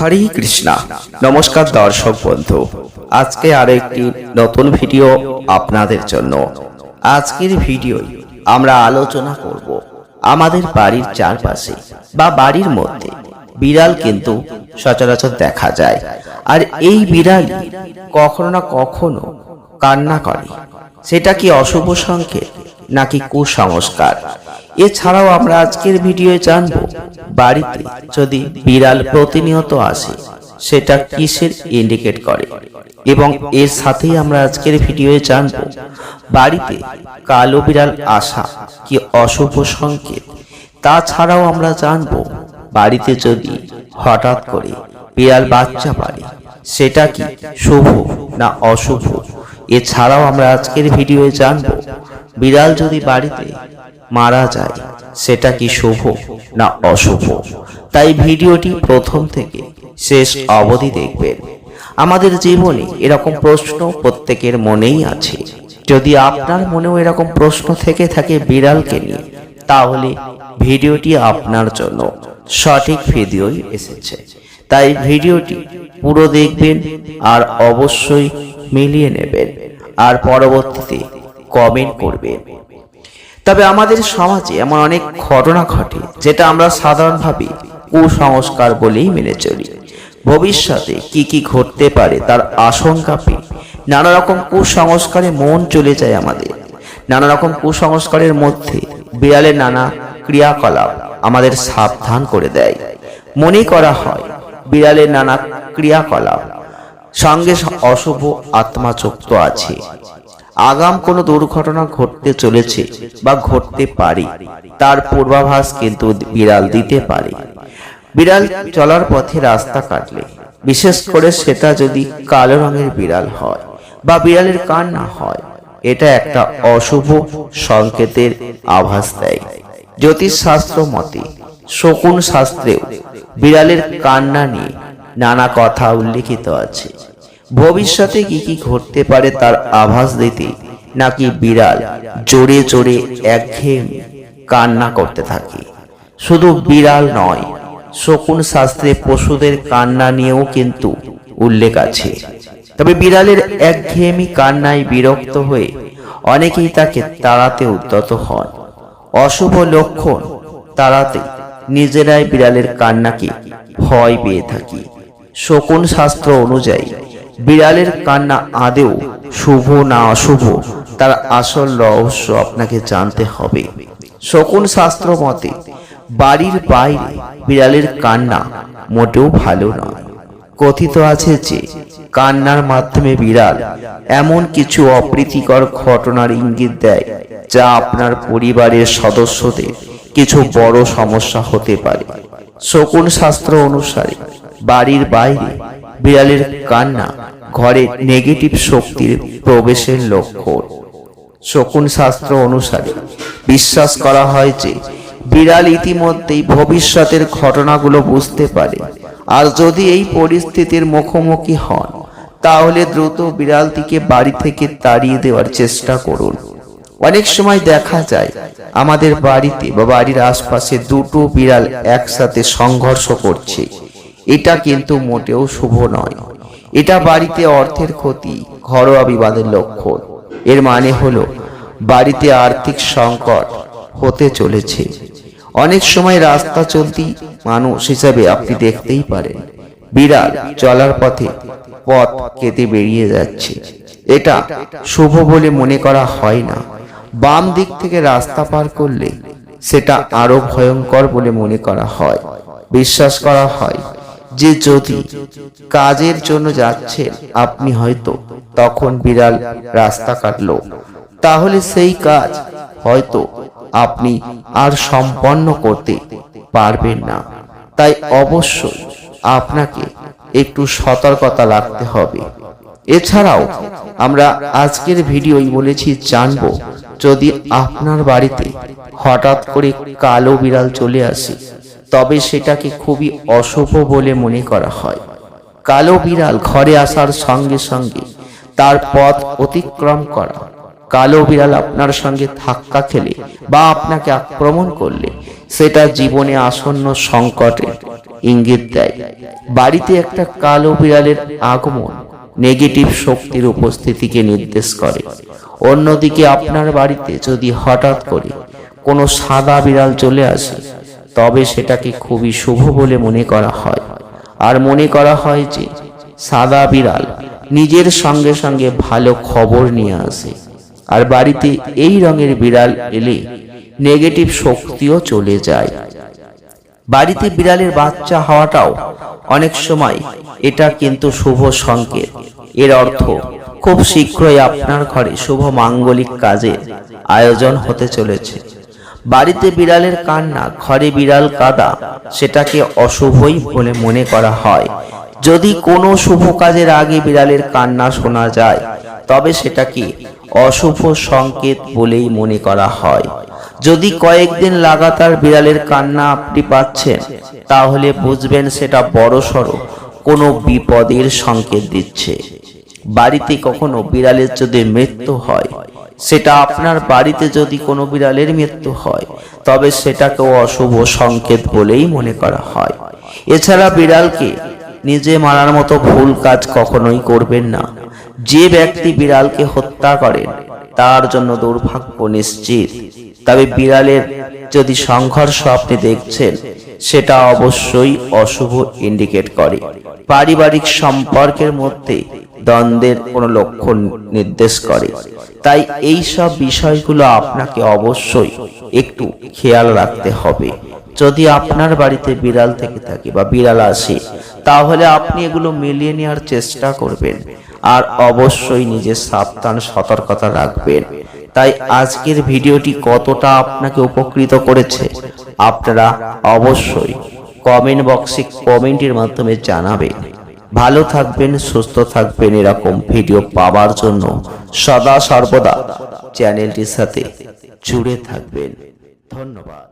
হরে কৃষ্ণা। নমস্কার দর্শক বন্ধু। আজকে আরও একটি নতুন ভিডিও আপনাদের জন্য। আজকের ভিডিওয় আমরা আলোচনা করব আমাদের বাড়ির চারপাশে বা বাড়ির মধ্যে। বিড়াল কিন্তু সচরাচর দেখা যায়। আর এই বিড়াল কখনো না কখনো কান্না করে। সেটা কি অশুভ সংকেত নাকি কুসংস্কার? এছাড়াও আমরা আজকের ভিডিওয়ে জানব বাড়িতে যদি বিড়াল প্রতিনিয়ত আসে, সেটা কিসের ইন্ডিকেট করে? এবং এর সাথেই আমরা আজকের ভিডিওয়ে জানব, বাড়িতে কালো বিড়াল আসা কি অশুভ সংকেত? তাছাড়াও আমরা জানব, বাড়িতে যদি হঠাৎ করে বিড়াল বাচ্চা পারে সেটা কি শুভ না অশুভ? এছাড়াও আমরা আজকের ভিডিওয়ে জানব, বিড়াল যদি বাড়িতে মারা যায় সেটা কি শুভ না অশুভ? তাই ভিডিওটি প্রথম থেকে শেষ অবধি দেখবেন। আমাদের জীবনে এরকম প্রশ্ন প্রত্যেকের মনেই আছে। যদি আপনার মনেও এরকম প্রশ্ন থেকে থাকে বিড়ালকে নিয়ে, তাহলে ভিডিওটি আপনার জন্য সঠিক ভিডিওই এসেছে। তাই ভিডিওটি পুরো দেখবেন আর অবশ্যই মিলিয়ে নেবেন। আর পরবর্তীতে কমেন্ট করবেন। তবে আমাদের সমাজে এমন অনেক ঘটনা ঘটে, যেটা আমরা সাধারণভাবে কুসংস্কার বলেই মেনে চলি। ভবিষ্যতে কি কি ঘটতে পারে তার আশঙ্কা পেয়ে নানা রকম কুসংস্কারে মন চলে যায় আমাদের। নানা রকম কুসংস্কারের মধ্যে বিড়ালের নানা ক্রিয়াকলাপ আমাদের সাবধান করে দেয়। মনে করা হয়, বিড়ালের নানা ক্রিয়াকলাপ সঙ্গে অশুভ আত্মা যুক্ত আছে। আগাম কোনো দুর্ঘটনা ঘটতে চলেছে বা ঘটতে পারে, তার পূর্বাভাস কিন্তু বিড়াল দিতে পারে। বিড়াল চলার পথে রাস্তা কাটলে, বিশেষ করে সেটা যদি কালো রঙের বিড়াল হয় বা বিড়ালের কান না হয়, এটা একটা অশুভ সংকেতের আভাস দেয়। জ্যোতিষশাস্ত্র মতে, শকুন শাস্ত্রেও বিড়ালের কান্না নিয়ে নানা কথা উল্লেখিত আছে। ভবিষ্যতে কি কি ঘটতে পারে তার আভাস দিতে নাকি বিড়াল জোরে জোরে একঘেয়ে কান্না করতে থাকে। শুধু বিড়াল নয়, শকুন শাস্ত্রে পশুদের কান্না নিয়েও কিন্তু উল্লেখ আছে। তবে বিড়ালের একঘেয়েমি কান্নায় বিরক্ত হয়ে অনেকেই তাকে তাড়াতে উদ্যত হন। অশুভ লক্ষণ তাড়াতে নিজেরাই বিড়ালের কান্নাকে ভয় পেয়ে থাকি। শকুন শাস্ত্র অনুযায়ী বিড়ালের কান্না আদেও শুভ না অশুভ, তার আসল রহস্য আপনাকে জানতে হবে। শকুন শাস্ত্র মতে, বাড়ির বাইরে বিড়ালের কান্না মোটেও ভালো নয়। কথিত আছে যে, কান্নার মাধ্যমে বিড়াল এমন কিছু অপ্রীতিকর ঘটনার ইঙ্গিত দেয়, যা আপনার পরিবারের সদস্যদের কিছু বড় সমস্যা হতে পারে। শকুন শাস্ত্র অনুসারে, বাড়ির বাইরে বিড়ালের কান্না ঘরে নেগেটিভ শক্তির প্রবেশের লক্ষণ শকুন শাস্ত্র অনুসারে বিশ্বাস করা হয় যে বিড়াল ইতিমধ্যেই ভবিষ্যতের ঘটনাগুলো বুঝতে পারে। আর যদি এই পরিস্থিতির মুখোমুখি হন, তাহলে দ্রুত বিড়ালটিকে বাড়ি থেকে তাড়িয়ে দেওয়ার চেষ্টা করুন। অনেক সময় দেখা যায়, আমাদের বাড়িতে বা বাড়ির আশপাশে দুটো বিড়াল একসাথে সংঘর্ষ করছে। এটা কিন্তু মোটেও শুভ নয়। এটা বাড়িতে অর্থের ক্ষতি, ঘরোয়া বিবাদের লক্ষণ। এর মানে হলো, বাড়িতে আর্থিক সংকট হতে চলেছে। অনেক সময় রাস্তা চলতি মানুষ হিসাবে আপনি দেখতেই পারেন, বিড়াল চলার পথে পথ কেটে বেরিয়ে যাচ্ছে। এটা শুভ বলে মনে করা হয় না। বাম দিক থেকে রাস্তা পার করলে সেটা আরও ভয়ঙ্কর বলে মনে করা হয়। বিশ্বাস করা হয় যে যদি কাজের জন্য যাচ্ছেন, আপনি হয়তো তখন বিড়াল রাস্তা কাটলো। তাহলে সেই কাজ হয়তো আপনি আর সম্পন্ন করতে পারবেন না। তাই অবশ্যই আপনাকে একটু সতর্কতা রাখতে হবে। এছাড়াও আমরা আজকের ভিডিওই বলেছি, জানব যদি আপনার বাড়িতে হঠাৎ করে কালো বিড়াল চলে আসে তবে সেটাকে খুবই অশুভ বলে মনে করা হয়। কালো বিড়াল ঘরে আসার সঙ্গে সঙ্গে তার পথ অতিক্রম করা। কালো বিড়াল আপনার সঙ্গে ধাক্কা খেলে বা আপনাকে আক্রমণ করলে সেটা জীবনে আসন্ন সংকটে ইঙ্গিত দেয়। বাড়িতে একটা কালো বিড়ালের আগমন নেগেটিভ শক্তির উপস্থিতিকে নির্দেশ করে। অন্যদিকে আপনার বাড়িতে যদি হঠাৎ করে কোনো সাদা বিড়াল চলে আসে তবে সেটাকে খুবই শুভ বলে মনে করা হয়। আর মনে করা হয় যে, সাদা বিড়াল নিজের সঙ্গে সঙ্গে ভালো খবর নিয়ে আসে। আর বাড়িতে এই রঙের বিড়াল এলে নেগেটিভ শক্তিও চলে যায়। বাড়িতে বিড়ালের বাচ্চা হওয়াটাও অনেক সময় এটা কিন্তু শুভ সংকেত। এর অর্থ খুব শীঘ্রই আপনার ঘরে শুভ মাঙ্গলিক কাজের আয়োজন হতে চলেছে। বাড়িতে বিড়ালের কান্না, ঘরে বিড়াল কাদা, সেটাকে অশুভই বলে মনে করা হয়। যদি কোনো শুভ কাজের আগে বিড়ালের কান্না শোনা যায়, তবে সেটাকে অশুভ সংকেত বলেই মনে করা হয়। যদি কয়েকদিন লাগাতার বিড়ালের কান্না আপনি পাচ্ছেন, তাহলে বুঝবেন সেটা বড়সড় কোনো বিপদের সংকেত দিচ্ছে। বাড়িতে কখনো বিড়ালের যদি মৃত্যু হয় সেটা আপনার বাড়িতে যদি কোনো বিড়ালের মৃত্যু হয়, তবে সেটাকেও অশুভ সংকেত বলেই মনে করা হয়। এছাড়া বিড়ালকে নিজে মারার মতো ভুল কাজ কখনোই করবেন না। যে ব্যক্তি বিড়ালকে হত্যা করেন, তার জন্য দুর্ভাগ্য নিশ্চিত। তবে বিড়ালের যদি সংঘর্ষ আপনি দেখছেন, সেটা অবশ্যই অশুভ ইন্ডিকেট করে। পারিবারিক সম্পর্কের মধ্যে দ্বন্দ্বের কোনো লক্ষণ নির্দেশ করে। তাই এই সব বিষয়গুলো আপনাকে অবশ্যই একটু খেয়াল রাখতে হবে। যদি আপনার বাড়িতে বিড়াল থেকে থাকে বা বিড়াল আসে, তাহলে আপনি এগুলো মিলিয়ে নেওয়ার চেষ্টা করবেন। আর অবশ্যই নিজের সাবধান, সতর্কতা রাখবেন। তাই আজকের ভিডিওটি কতটা আপনাকে উপকৃত করেছে, আপনারা অবশ্যই কমেন্ট বক্সে কমেন্টের মাধ্যমে জানাবেন। ভালো থাকবেন, সুস্থ থাকবেন এরকম ভিডিও পাওয়ার জন্য সদা সর্বদা চ্যানেলটির সাথে জুড়ে থাকবেন। ধন্যবাদ।